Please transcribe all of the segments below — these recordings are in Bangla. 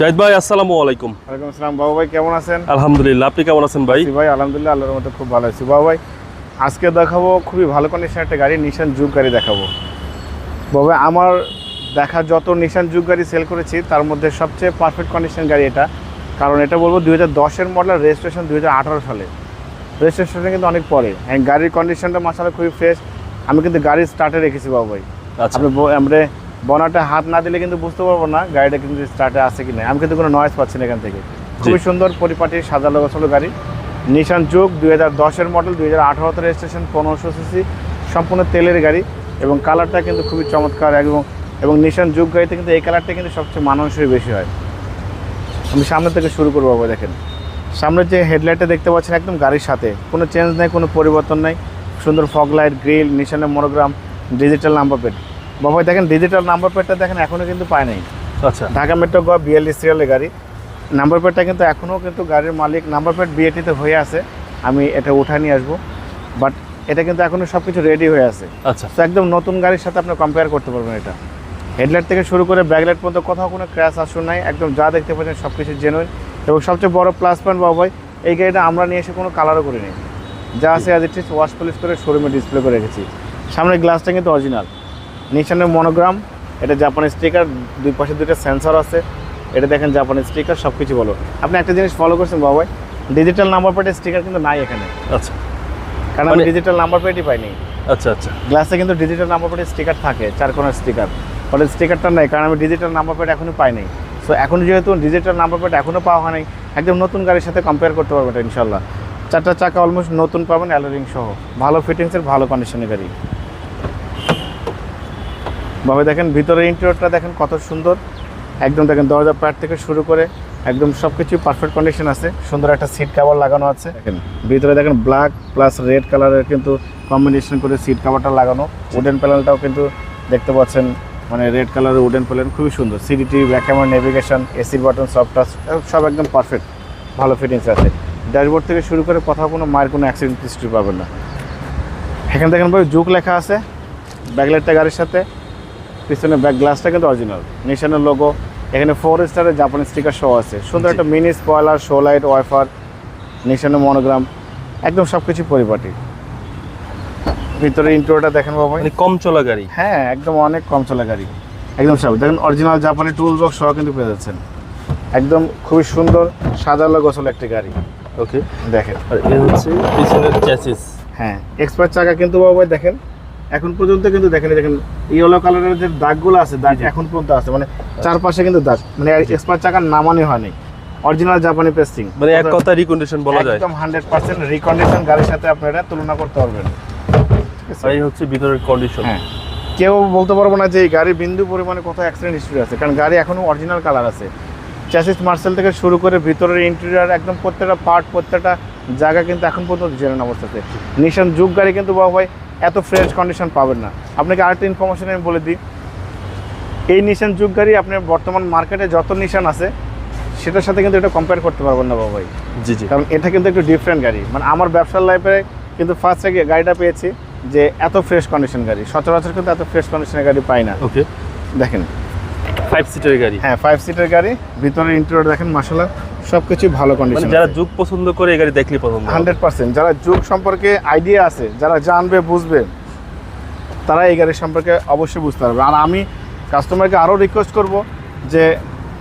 জাহিদ ভাই আসসালামু আলাইকুম। ওয়ালাইকুম আসসালাম। বাবু ভাই কেমন আছেন? আলহামদুলিল্লাহ আপনি কেমন আছেন ভাই? ভাই আলহামদুলিল্লাহ আল্লাহর মতো খুব ভালো আছি। বাবু ভাই আজকে দেখাবো খুবই ভালো কন্ডিশনের একটা গাড়ি নিশান যুগ গাড়ি দেখাবো। বাবু আমার দেখা যত নিশান যুগ গাড়ি সেল করেছি তার মধ্যে সবচেয়ে পারফেক্ট কন্ডিশন গাড়ি এটা। কারণ এটা বলব দুই হাজার দশের মডেল রেজিস্ট্রেশন দুই হাজার আঠারো সালে। রেজিস্ট্রেশনটা কিন্তু অনেক পরে। গাড়ির কন্ডিশনটা মাসালা খুবই ফ্রেশ আমি কিন্তু গাড়ি স্টার্টে রেখেছি বাবু ভাই। আচ্ছা। আপনি আমরা বনাটা হাত না দিলে কিন্তু বুঝতে পারব না গাড়িটা কিন্তু স্টার্টে আছে কি না আমি কিন্তু কোনো নয়েজ পাচ্ছি না এখান থেকে। খুবই সুন্দর পরিপাটি সাজালো গোছালো গাড়ি। নিশান যুগ দুই হাজার দশের মডেল দুই হাজার আঠারোতে রেজিস্ট্রেশন পনেরোশো সিসি সম্পূর্ণ তেলের গাড়ি এবং কালারটা কিন্তু খুবই চমৎকার এবং এবং নিশান যুগ গাড়িতে কিন্তু এই কালারটা কিন্তু সবচেয়ে মানানসই বেশি হয়। আমি সামনে থেকে শুরু করব বাবা দেখেন। সামনের যে হেডলাইটটা দেখতে পাচ্ছেন একদম গাড়ির সাথে। কোনো চেঞ্জ নেই কোনো পরিবর্তন নেই। সুন্দর ফগ লাইট গ্রিল নিশানের মনোগ্রাম ডিজিটাল নাম্বার প্লেট বাবা দেখেন ডিজিটাল নাম্বার প্লেটটা দেখেন এখনও কিন্তু পায় নাই। আচ্ছা। ঢাকা মেট্রো গ বিএলডি সিরিয়ালের গাড়ি। নাম্বার প্লেটটা কিন্তু এখনও কিন্তু গাড়ির মালিক নাম্বার প্লেট বিএটিতে হয়ে আছে। আমি এটা উঠায় নিয়ে আসব। বাট এটা কিন্তু এখনও সব কিছু রেডি হয়ে আছে। আচ্ছা। তো একদম নতুন গাড়ির সাথে আপনি কম্পেয়ার করতে পারবেন এটা। হেডলাইট থেকে শুরু করে ব্যাকলাইট পর্যন্ত কোথাও কোনো ক্র্যাশ আসুন নাই। একদম যা দেখতে পাচ্ছেন সব কিছু জেনুইন এবং সবচেয়ে বড় প্লাস পয়েন্ট বাবা ভাই এই গাড়িটা আমরা নিয়ে এসে কোনো কালারও করিনি। যা আছে as it is wash polish করে শোরুমে ডিসপ্লে করে রেখেছি। সামনের গ্লাসটা কিন্তু অরিজিনাল নিশানের মনোগ্রাম এটা জাপানি স্টিকার দুই পাশে দুটো সেন্সর আছে। এটা দেখেন জাপানি স্টিকার সব কিছু বলো। আপনি একটা জিনিস ফলো করছেন বাবাই ডিজিটাল নাম্বার প্লেটের স্টিকার কিন্তু নাই এখানে। আচ্ছা। কারণ আমি ডিজিটাল নাম্বার প্লেটই পাইনি। আচ্ছা আচ্ছা। গ্লাসে কিন্তু ডিজিটাল নাম্বার প্লেটের স্টিকার থাকে চার কোনার স্টিকার ফলে স্টিকারটা নাই কারণ আমি ডিজিটাল নাম্বার প্লেট এখনও পাইনি। সো এখন যেহেতু ডিজিটাল নাম্বার প্লেট এখনও পাওয়া হয়নি একদম নতুন গাড়ির সাথে কম্পেয়ার করতে পারব এটা ইনশাল্লাহ চারটা চাকা অলমোস্ট নতুন পাবেন অ্যালোরিং সহ। ভালো ফিটিংসের ভালো কন্ডিশনের গাড়ি। ভাবে দেখেন ভিতরে ইন্টেরিয়রটা দেখেন কত সুন্দর। একদম দেখেন দরজা প্যাড থেকে শুরু করে একদম সব কিছু পারফেক্ট কন্ডিশন আছে। সুন্দর একটা সিট কাভার লাগানো আছে। দেখেন। ভিতরে দেখেন ব্ল্যাক প্লাস রেড কালারের কিন্তু কম্বিনেশন করে সিট কাভারটা লাগানো। উডেন প্যানেলটাও কিন্তু দেখতে পাচ্ছেন মানে রেড কালারের উডেন প্যানেল খুবই সুন্দর। সিডিটি ব্যাক ক্যামেরা নেভিগেশন এসির বাটন সব টাচ সব একদম পারফেক্ট ভালো ফিটিংস আছে। ড্যাশবোর্ড থেকে শুরু করে কোথাও কোনো মায়ের কোনো অ্যাক্সিডেন্ট হিস্ট্রি পাবেন না। এখানে দেখেন ভাই জুক লেখা আছে। ব্যাকলাইটটা গাড়ির সাথে। পিছনে ব্যাক গ্লাসটা কিন্তু অরিজিনাল নিশানের লোগো এখানে ফোর স্টারের জাপানি স্টিকার শো আছে। সুন্দর একটা mini spoiler show light wiper নিশানের monogram একদম সব কিছু পরিপাটি। ভিতরে ইন্ট্রোটা দেখেন বাবা মানে কম চলা গাড়ি। হ্যাঁ একদম অনেক কম চলা গাড়ি। একদম সব। দেখেন অরিজিনাল জাপানি টুল বক্স সহ কিন্তু পেয়ে যাচ্ছেন। একদম খুবই সুন্দর সাজালো গোছল একটি গাড়ি। ওকে দেখেন। আর এ হচ্ছে পিছনের চ্যাসিস হ্যাঁ এক্সপার্ট চাকা কিন্তু বাবা দেখেন। এখন পর্যন্ত কিন্তু দেখেন দেখেন ইয়েলো কালারের যে দাগগুলো আছে দাগ এখন পর্যন্ত আছে মানে চারপাশে কিন্তু দাগ মানে এক্সপার্ট চাকার নামানি হয়নি অরিজিনাল জাপানি পেস্টিং মানে এক কথা রিকন্ডিশন বলা যায়। একদম হান্ড্রেড পার্সেন্ট রিকন্ডিশন গাড়ির সাথে আপনারা তুলনা করতে পারবেন। এই হচ্ছে ভিতরের কন্ডিশন হ্যাঁ। কেউ বলতে পারব না যে এই গাড়ি বিন্দু পরিমাণে কত অ্যাক্সিডেন্ট হিস্ট্রি আছে কারণ গাড়ি এখনও অরিজিনাল কালার আছে। চ্যাসিস মার্সেল থেকে শুরু করে ভিতরের ইন্টেরিয়ার একদম প্রত্যেকটা পার্ট প্রত্যেকটা জায়গা কিন্তু এখন পর্যন্ত জেনুইন অবস্থাতে। নিশান যুগ গাড়ি কিন্তু বাবা ভাই এত ফ্রেশ কন্ডিশন পাবেন না। আপনাকে আরেকটা ইনফরমেশন আমি বলে দিই। এই নিশান যুগ গাড়ি আপনার বর্তমান মার্কেটে যত নিশান আছে সেটার সাথে কিন্তু এটা কম্পেয়ার করতে পারবেন না বাবাই জি জি। কারণ এটা কিন্তু একটু ডিফারেন্ট গাড়ি। মানে আমার ব্যবসার লাইফে কিন্তু ফার্স্ট গাড়িটা পেয়েছি যে এত ফ্রেশ কন্ডিশন গাড়ি। সচরাচর কিন্তু এত ফ্রেশ কন্ডিশনের গাড়ি পাই না। ওকে দেখেন। ফাইভ সিটের গাড়ি? হ্যাঁ ফাইভ সিটের গাড়ি। ভিতরের ইন্টেরিয়র দেখেন মাসালা সব কিছু ভালো মানে কন্ডিশন যারা যুগ পছন্দ করে এই গাড়ি দেখলে পছন্দ হান্ড্রেড পার্সেন্ট। যারা যুগ সম্পর্কে আইডিয়া আছে যারা জানবে বুঝবে তারা এই গাড়ির সম্পর্কে অবশ্যই বুঝতে পারবে। আর আমি কাস্টমারকে আরও রিকোয়েস্ট করব যে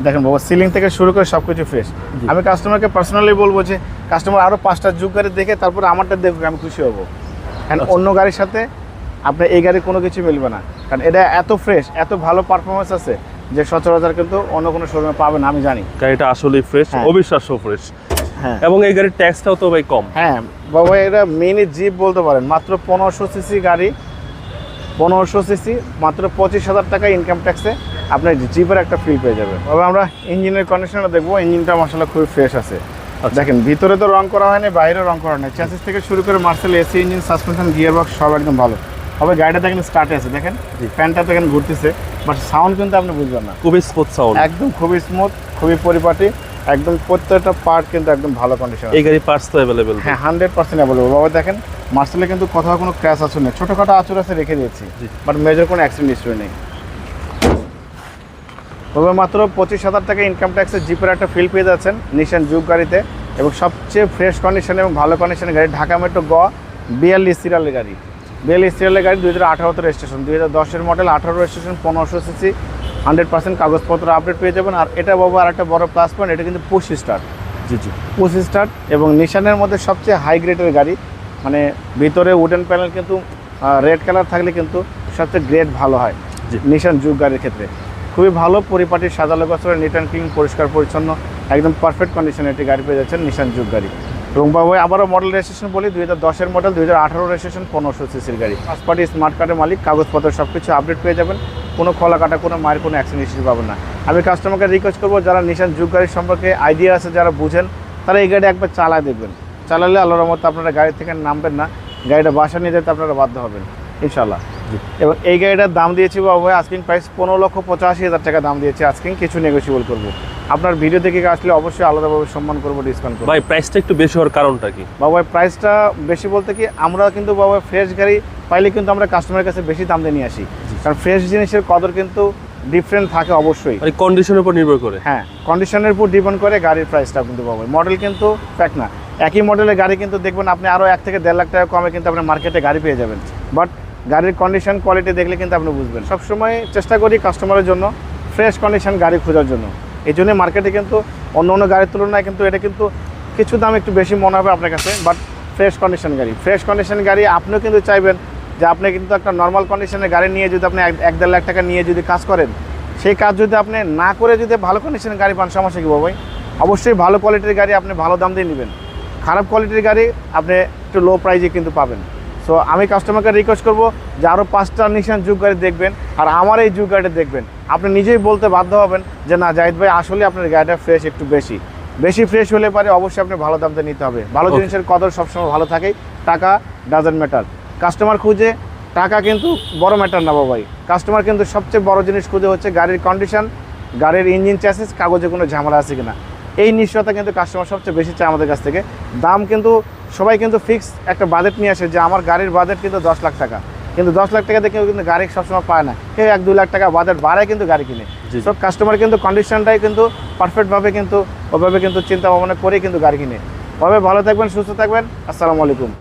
দেখেন বাবা সিলিং থেকে শুরু করে সব কিছু ফ্রেশ আমি কাস্টমারকে পার্সোনালি বলব যে কাস্টমার আরও পাঁচটা যুগ গাড়ি দেখে তারপরে আমারটা দেখুক আমি খুশি হব। কারণ আচ্ছা। অন্য গাড়ির সাথে আপনার এই গাড়ি কোনো কিছু মিলবে না। কারণ এটা এত ফ্রেশ এত ভালো পারফরমেন্স আছে। যে সচরাচর কিন্তু অন্য কোনো শোরুমে পাবে না আমি জানি। গাড়িটা আসলেই ফ্রেশ হ্যাঁ। অবিশ্বাস্য ফ্রেশ হ্যাঁ। এবং এই গাড়ির ট্যাক্সটাও তো ভাই কম। হ্যাঁ বাবা এটা মিনি জিপ বলতে পারেন মাত্র পনেরোশো সিসি গাড়ি পনেরোশো সিসি মাত্র পঁচিশ হাজার টাকা ইনকাম ট্যাক্সে আপনার জিপের একটা ফিল পেয়ে যাবে। তবে আমরা ইঞ্জিনের কন্ডিশনটা দেখব ইঞ্জিনটা মশলা খুবই ফ্রেশ আছে। আচ্ছা। দেখেন ভিতরে তো রং করা হয়নি বাইরে রং করা নেই চ্যাসিস থেকে শুরু করে Marcel AC engine suspension gear box সব একদম ভালো। তবে গাড়িটা দেখেন স্টার্টে আছে দেখেন। ফ্যানটা দেখেন ঘুরতেছে। বাট সাউন্ড কিন্তু আপনি বুঝবেন না। খুবই স্মুথ সাউন্ড একদম খুবই স্মুথ খুবই পরিপাটি একদম প্রত্যেকটা পার্ট কিন্তু একদম ভালো কন্ডিশন এই গাড়ি পার্টস তো অ্যাভেলেবেল হ্যাঁ হান্ড্রেড পার্সেন্ট অ্যাভেলেবল বাবা দেখেন মার্সেলে কিন্তু কোথাও কোনো ক্র্যাশ আছে না ছোটোখাটো আচুর আছে রেখে দিয়েছি। বাট মেজর কোনো অ্যাক্সিডেন্ট হিস্ট্রি নেই। তবে মাত্র পঁচিশ হাজার টাকা ইনকাম ট্যাক্সের জিপের একটা ফিল পেয়ে যাচ্ছেন নিশান যুগ গাড়িতে। এবং সবচেয়ে ফ্রেশ কন্ডিশন এবং ভালো কন্ডিশনের গাড়ি ঢাকা মেট্রো গ বিয়াল্লিশ সিরিয়ালের গাড়ি। বিয়াল্লিশ সিরিয়ালের গাড়ি দুই হাজার আঠারোতে রেজিস্ট্রেশন দুই হাজার দশের মডেল আঠারো রেজিস্ট্রেশন পনেরোশো সিসি হান্ড্রেড পার্সেন্ট কাগজপত্র আপডেট পেয়ে যাবেন। আর এটা বাবু আর একটা বড় প্লাস পয়েন্ট এটা কিন্তু পুশ স্টার্ট জি জি। পুশ স্টার্ট এবং নিশানের মধ্যে সবচেয়ে হাই গ্রেডের গাড়ি। মানে ভিতরে উডেন প্যানেল কিন্তু রেড কালার থাকলে কিন্তু সবচেয়ে গ্রেড ভালো হয়। নিশান যুগ গাড়ির ক্ষেত্রে। খুবই ভালো পরিপাটির সাজালো বছরের নিট অ্যান্ড ক্লিন পরিষ্কার পরিচ্ছন্ন একদম পারফেক্ট কন্ডিশনে একটি গাড়ি পেয়ে যাচ্ছেন নিশান যুগ গাড়ি। এবং বাবু আবারও মডেল রেজিস্ট্রেশন বলি দুই হাজার দশের মডেল দুই হাজার আঠারো রেজিস্ট্রেশন পনেরোশো সিসির গাড়ি। পার্টি স্মার্ট কার্ডের মালিক কাগজপত্র সব কিছু আপডেট পেয়ে যাবেন। কোনো খোলা কাটা কোনো মায়ের কোনো অ্যাক্সিডেন্ট হিস্ট্রি পাবেন না। আমি কাস্টমারকে রিকোয়েস্ট করব যারা নিশান যুগ গাড়ির সম্পর্কে আইডিয়া আছে যারা বুঝেন তারা এই গাড়ি একবার চালায় দেখবেন। চালালে আল্লাহর মতো আপনারা গাড়ি থেকে নামবেন না গাড়িটা বাসা নিয়ে যেতে আপনারা বাধ্য হবেন ইনশাল্লাহ। এবং এই গাড়িটার দাম দিয়েছি বাবু আজকিং প্রাইস পনেরো লক্ষ পঁচাশি হাজার টাকা দাম দিয়েছি আজকিং কিছু নেগোসিয়েবল করব। আপনার ভিডিও দেখে আসলে অবশ্যই আলাদাভাবে সম্মান করব ডিসকাউন্ট করব। ভাই প্রাইসটা একটু বেশি হওয়ার কারণটা কি? বাবা প্রাইসটা বেশি বলতে কি আমরা কিন্তু বাবা ফ্রেশ গাড়ি পাইলে কিন্তু আমরা কাস্টমারের কাছে বেশি দাম দিয়ে নিয়ে আসি। কারণ ফ্রেশ জিনিসের কদর কিন্তু ডিফারেন্ট থাকে অবশ্যই। মানে কন্ডিশনের উপর নির্ভর করে। হ্যাঁ কন্ডিশনের উপর ডিপেন্ড করে গাড়ির প্রাইসটা কিন্তু পাবো মডেল কিন্তু ফ্যাক না। একই মডেলের গাড়ি কিন্তু দেখবেন আপনি আরও এক থেকে দেড় লাখ টাকা কমে কিন্তু আপনি মার্কেটে গাড়ি পেয়ে যাবেন। বাট গাড়ির কন্ডিশন কোয়ালিটি দেখলে কিন্তু আপনি বুঝবেন। সবসময় চেষ্টা করি কাস্টমারের জন্য ফ্রেশ কন্ডিশন গাড়ি খোঁজার জন্য। এই জন্য মার্কেটে কিন্তু অন্য অন্য গাড়ির তুলনায় কিন্তু এটা কিন্তু কিছু দাম একটু বেশি মনে হবে আপনার কাছে বাট ফ্রেশ কন্ডিশন গাড়ি। ফ্রেশ কন্ডিশন গাড়ি আপনিও কিন্তু চাইবেন যে আপনি কিন্তু একটা নর্মাল কন্ডিশনের গাড়ি নিয়ে যদি আপনি এক দেড় লাখ টাকা নিয়ে যদি কাজ করেন, সেই কাজ যদি আপনি না করে যদি ভালো কন্ডিশনের গাড়ি পান, সমস্যা কী ভাই? অবশ্যই ভালো কোয়ালিটির গাড়ি আপনি ভালো দাম দিয়ে নেবেন। খারাপ কোয়ালিটির গাড়ি আপনি একটু লো প্রাইজে কিন্তু পাবেন। সো আমি কাস্টমারকে রিকোয়েস্ট করব যে আরও পাঁচটা নিশান যুগ গাড়ি দেখবেন আর আমার এই যুগ গাড়িটা দেখবেন। আপনি নিজেই বলতে বাধ্য হবেন যে না জাহিদ ভাই আসলে আপনার গাড়িটা ফ্রেশ একটু বেশি। বেশি ফ্রেশ হলে পারে অবশ্যই আপনি ভালো দামতে নিতে হবে। ভালো জিনিসের কদর সবসময় ভালো থাকে। টাকা ডাজেন্ট ম্যাটার কাস্টমার খুঁজে টাকা কিন্তু বড় ম্যাটার না ভাই। কাস্টমার কিন্তু সবচেয়ে বড় জিনিস খুঁজে হচ্ছে গাড়ির কন্ডিশন গাড়ির ইঞ্জিন চ্যাসেস কাগজে কোনো ঝামেলা আছে কিনা। এই নিশ্চয়তা কিন্তু কাস্টমার সবচেয়ে বেশি চায় আমাদের কাছ থেকে। দাম কিন্তু সবাই কিন্তু ফিক্সড একটা বাজেট নিয়ে আসে যে আমার গাড়ির বাজেট কিন্তু দশ লাখ টাকা। কিন্তু দশ লাখ টাকা দেখে কিন্তু গাড়ি সবসময় পায় না। কেউ এক দু লাখ টাকা বাজেট বাড়ায় কিন্তু গাড়ি কিনে। সব কাস্টমার কিন্তু কন্ডিশনটাই কিন্তু পারফেক্টভাবে কিন্তু ওভাবে কিন্তু চিন্তা ভাবনা করেই কিন্তু গাড়ি কিনে। তবে ভালো থাকবেন সুস্থ থাকবেন। আসসালামু আলাইকুম।